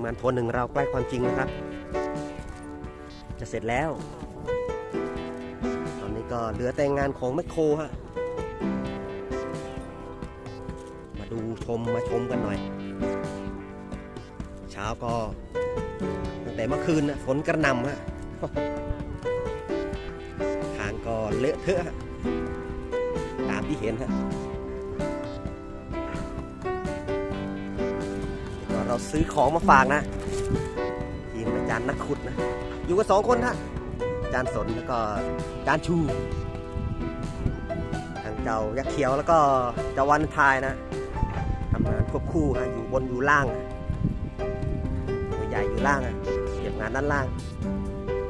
มงานทัวร์หนึ่งเราใกล้ความจริงนะครับ จะเสร็จแล้ว ตอนนี้ก็เหลือแต่งานของแมคโครฮะมาดูชมมาชมกันหน่อย เช้าก็ตั้งแต่เมื่อคืนนะฝนกระหน่ำฮะทางก็เลอะเทอะฮะตามที่เห็นฮะ เราซื้อของมาฝากนะทีมอาจารย์นักขุดนะ อยู่กันสองคนฮะอาจารย์สนแล้วก็อาจารย์ชูทางเจ้ายักษ์เขียวแล้วก็เจ้าวันทายนะทำงานควบคู่ฮะอยู่บนอยู่ล่างตัวใหญ่อยู่ล่างอะเก็บงานด้านล่าง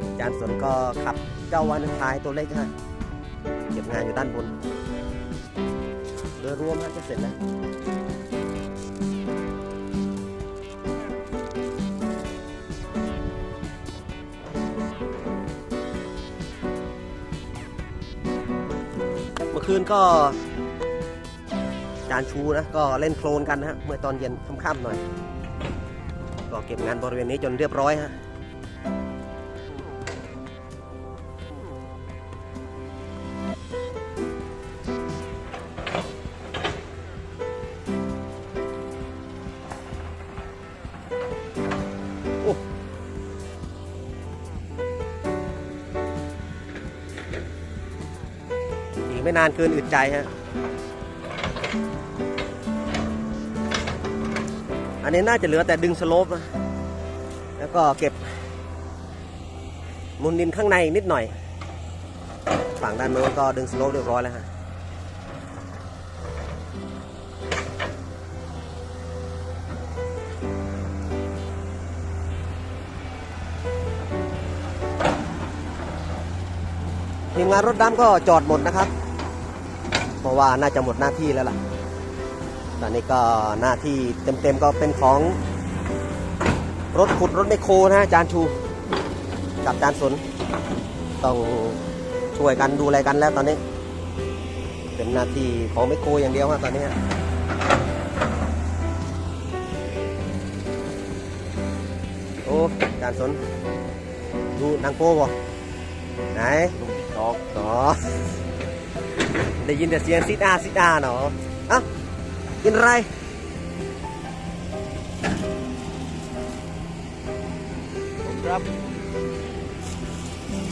อาจารย์สนก็ขับเจ้าวันทายตัวเล็กฮะเก็บงานอยู่ด้านบนโดยรวมฮะจะเสร็จแล้ว คืนก็จานชูนะก็เล่นโคลนกันนะฮะเมื่อตอนเย็นค่ำๆหน่อย ก็เก็บงานบริเวณนี้จนเรียบร้อยฮะ ไม่นานเกินอึดใจฮะ อันนี้น่าจะเหลือแต่ดึงสโลปนะ แล้วก็เก็บ มุนดินข้างในนิดหน่อย ฝั่งด้านโน้นก็ดึงสโลปเรียบร้อยแล้วฮะทีมงานรถดำก็จอดหมดนะครับ เพราะว่าน่าจะหมดหน้าที่แล้วล่ะ ตอนนี้ก็หน้าที่เต็มๆก็เป็นของรถขุดรถไมคโครนะฮะอาจานชู กับอาจานสนต้องช่วยกันดูแลกันแล้วตอนนี้ เป็นหน้าที่ของไมคโครอย่างเดียวฮะตอนนี้ฮะโอ้อาจานสนดูนางโป้บ่ไหนดอกอ๋อ ได้ยินแต่เสียงซิดอาซิดอาเนาะอะกินอะไรผมครับ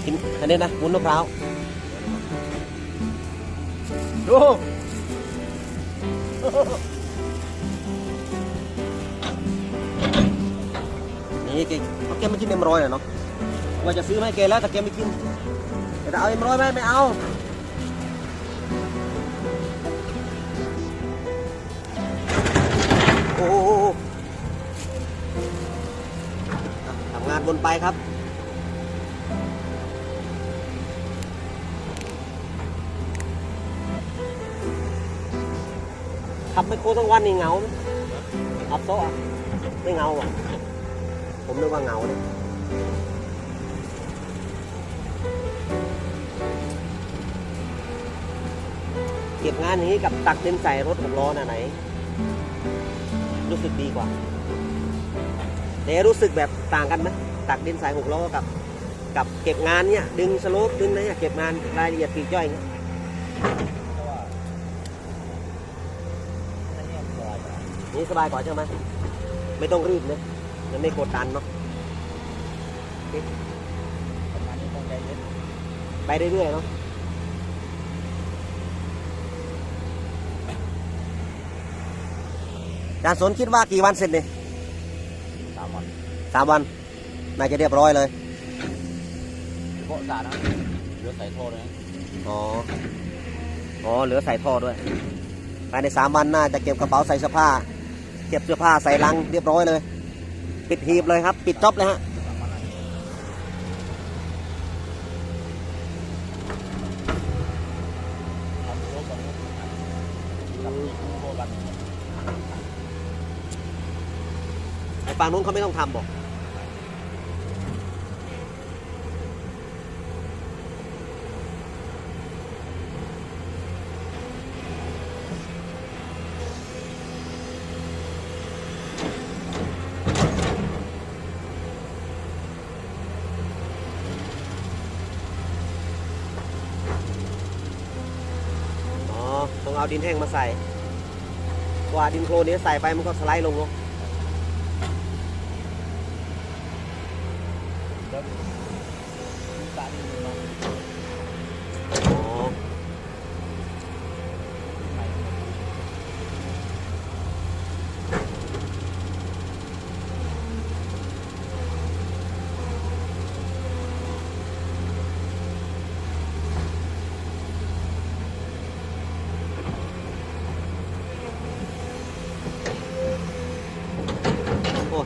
กินอันนี้นะวุ้นมะพร้าวดูนี่แกเอาแกไม่กินเอ็มร้อยเหรอเนาะว่าจะซื้อมาให้แกแล้วแต่แกไม่กินแต่จะเอาเอ็มร้อยไหมไม่เอา โอ้โหทำงานบนไปครับขับไมโคทั้งวันนี่เหงาไหมอับโซ่อะไม่เหงาอะ ผมนึกว่าเหงาเลยเก็บงานอย่างนี้กับตักดินใส่รถหกล้อน่ะไหน รู้สึกดีกว่าแต่รู้สึกแบบต่างกันไหมตักดินใส่หกล้อกับ กับเก็บงานเนี่ย ดึงสโลปดึงอะไรเนี่ยเก็บงานรายละเอียดปลีกย่อยอย่างเงี้ยนี่สบายกว่าใช่ไหมไม่ต้องรีบเนอะมันไม่กดดันเนาะประมาณนี้ต้องใจเย็นไปเรื่อยๆเนาะ อาจารย์สนคิดว่ากี่วันเสร็จเนี่ยสามวันสามวันน่าจะเรียบร้อยเลยเพราะสาดนะเหลือใส่ท่อเลยนะอ๋ออ๋อเหลือใส่ท่อด้วยภายในสามวันน่าจะเก็บกระเป๋าใส่เสื้อผ้าเก็บเสื้อผ้าใส่ลังเรียบร้อยเลย ปิดหีบเลยครับ ปิดจ็อบเลยฮะสามวันอะไรทำโลก่อนครับทำโลกัน ฝั่งนู้นเขาไม่ต้องทำบอกต้องเอาดินแห้งมาใส่ กว่าดินโคลนนี้ใส่ไปมันก็สไลด์ลงเนาะ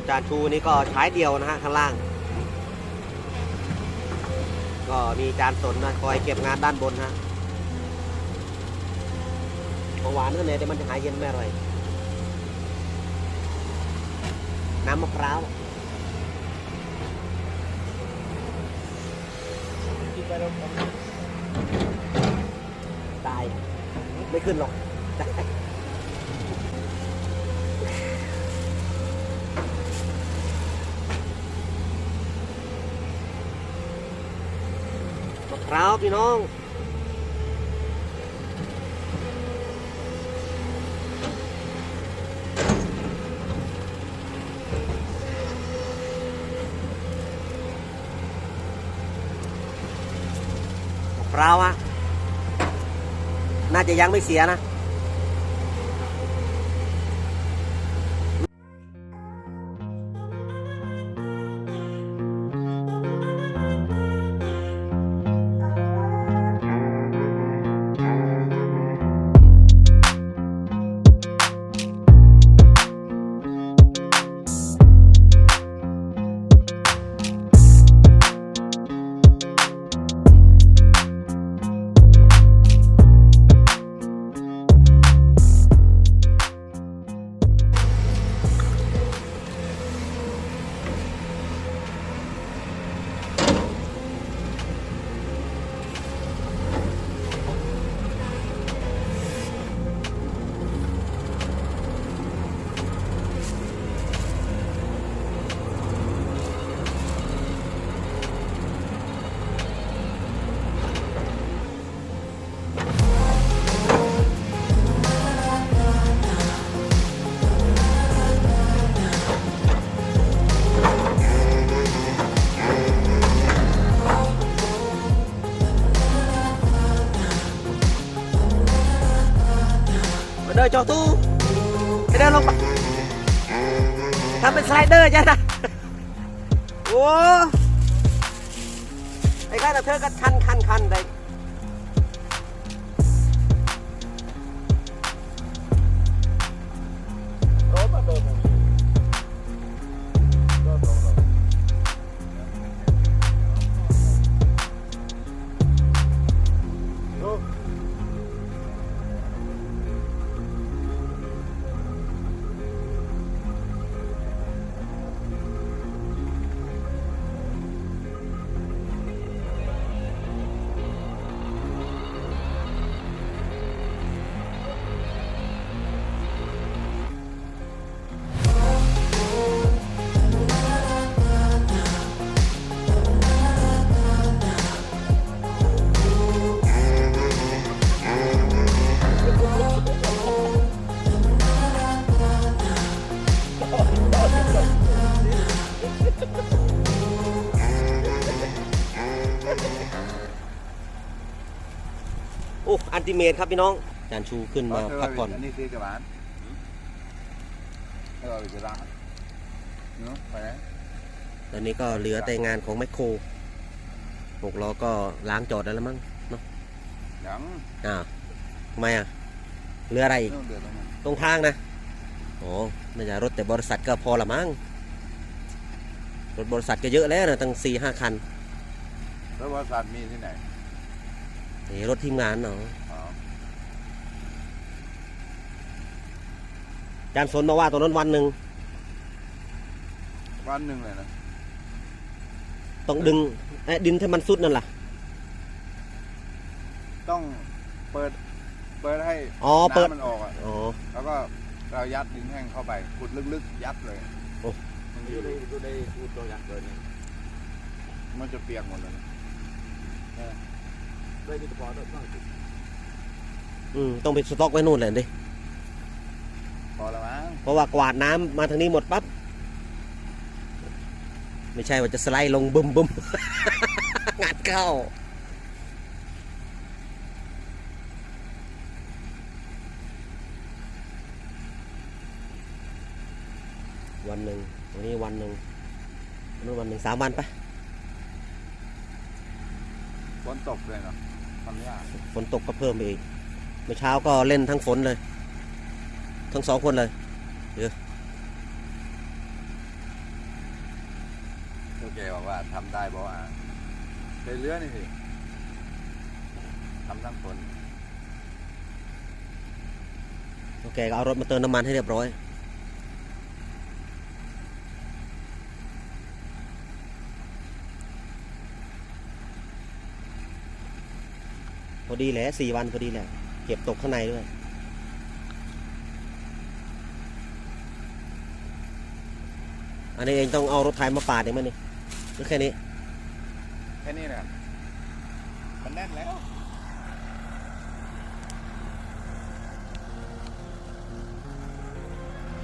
จานชูนี่ก็ใช้เดียวนะฮะข้างล่าง ก็มีจานสนนะคอยเก็บงานด้านบนฮะหวานก็เนี่ยแต่มันจะหายเย็นไม่อร่อย น้ำมะพร้าวตาย ไม่ขึ้นหรอก ตายมะพร้าพี่น้องมะพร้าอะน่าจะยังไม่เสียนะ มาเดินจอตู้ไปเดินลงไปทำเป็นสไลเดอร์จ้ะนะโอ้ไอ้ข้าเธอก็คันคันคันเล อ้อันติเมตครับพี่น้องจานชูขึ้นมาพักก่อน อันนี้คือกระบาลให้เราไปจะล้างเนาะไปไหนตอนนี้ก็เหลือแต่งานของแมคโครหกล้อก็ล้างจอดได้แล้วมั้งยังอ้าวทำไมอะเหลืออะไรอีกเรื่องเดือดตรงนั้นตรงทางนะอ๋อไม่ใช่รถแต่บริษัทก็พอละมั้งรถบริษัทก็เยอะแล้วนะตั้งสี่ห้าคันแล้วบริษัทมีที่ไหนนี่รถทีมงานเนาะ อ๋อ จานสนมาว่าตรงนั้นวันหนึ่งวันหนึ่งเลยนะต้องดึงเอ๊ะดินที่มันสุดนั่นล่ะ ต้องเปิด เปิดให้อ๋อเปิด น้ำมันออกอะ อ๋อ แล้วก็เรายัดดินแห้งเข้าไปขุดลึกๆ ยัดเลยโอ้ มันอยู่ในอยู่ในขุดตัวยัดเลยนี่มันจะเปียกหมดเลยนะด้วยนี่ก็พอแล้วบ้างอืมต้องไปสต็อกไว้นู่นเลยดิพอแล้วมั้ง เพราะว่ากวาดน้ำมาทางนี้หมดปั๊บไม่ใช่ว่าจะสไลด์ลงบึมบึมงานเข้าวันหนึ่งวันนี้วันหนึ่งวันนู้นวันหนึ่งสามวันไปฝนตกเลยเนาะทำยากฝนตกก็เพิ่มไปอีกเมื่อเช้าก็เล่นทั้งฝนเลย ทั้งสองคนเลย โอเคบอกว่าทำได้บอกว่าเป็นเรือนี่สิทำทั้งฝนโอเคก็เอารถมาเติมน้ำมันให้เรียบร้อยพอดีแหละสี่วันพอดีแหละเก็บตกข้างในด้วย อันนี้เองต้องเอารถไถมาปาดเองไหมนี่หรือแค่นี้ แค่นี้นะครับมันแน่นแล้ว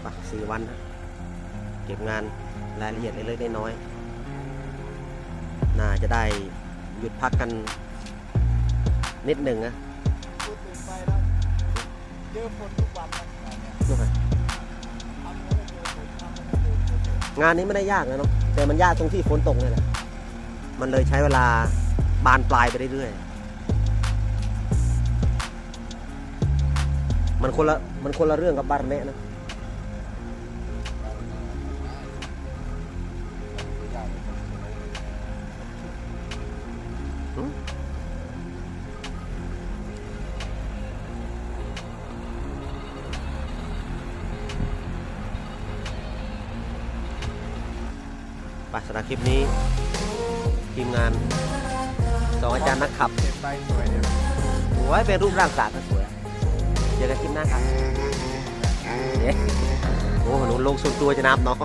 ไปสี่วันนะเก็บงานรายละเอียดเล็กๆน้อยๆน่าจะได้หยุดพักกันนิดหนึ่งนะพูดถึงไปแล้วเจอฝนทุกวันนะเนี่ยนู่นไง งานนี้ไม่ได้ยากนะเนาะแต่มันยากตรงที่ฝนตกนี่แหละมันเลยใช้เวลาบานปลายไปเรื่อยๆมันคนละมันคนละเรื่องกับบานแม่นะะสำหรับคลิปนี้ ทีมงานสองอาจารย์นักขับเก็บใบสวยเนี่ยสวยเป็นรูปร่างสาดก็สวยเจอกันคลิปหน้าครับเย้โอ้โหหนูลงส่วนตัวจะนับเนาะ